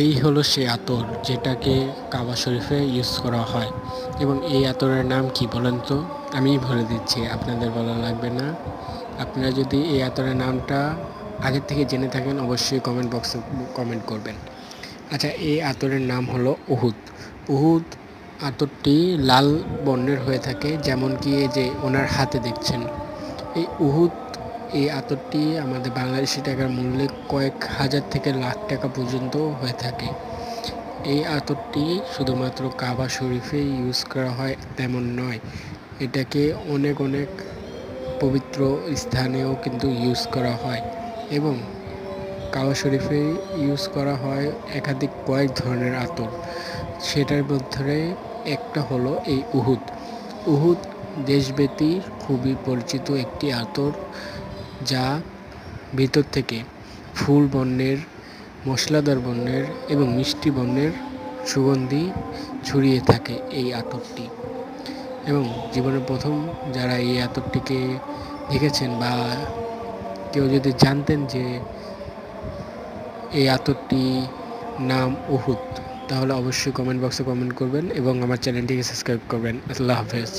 এই হলো সেই আতর যেটাকে কাবা শরীফে ইউজ করা হয়। এবং এই আতরের নাম কি বলেন তো? আমিই বলে দিচ্ছি, আপনাদের বলা লাগবে না। আপনারা যদি এই আতরের নামটা আগের থেকে জেনে থাকেন, অবশ্যই কমেন্ট বক্সে কমেন্ট করবেন। আচ্ছা এই আতরের নাম হলো উহুদ। উহুদ আতরটি লাল বর্ণের হয়ে থাকে যেমন কি এই যে ওনার হাতে দেখছেন। এই উহুদ এই আতরটি আমাদের বাংলাদেশি টাকার মূল্যে কয়েক হাজার থেকে লাখ টাকা পর্যন্ত হয়ে থাকে। এই আতরটি শুধুমাত্র কাবা শরীফে ইউজ করা হয় তেমন নয়, এটাকে অনেক অনেক পবিত্র স্থানেও কিন্তু ইউজ করা হয় এবং কাবা শরীফে ইউজ করা হয় একাধিক কয়েক ধরনের আতর। সেটার মধ্যে একটা হলো এই উহুদ। উহুদ দেশব্যাপী খুবই পরিচিত একটি আতর। যা ভিতর থেকে ফুল বর্ণের, মশলাদার বর্ণের এবং মিষ্টি বর্ণের সুগন্ধি ছড়িয়ে থাকে এই আতরটি এবং জীবনের প্রথম যারা এই আতরটিকে দেখেছেন বা কেউ যদি জানতেন যে এই আতরটি নাম উহুদ, তাহলে অবশ্যই কমেন্ট বক্সে কমেন্ট করবেন এবং আমার চ্যানেলটিকে সাবস্ক্রাইব করবেন। আল্লাহ হাফেজ।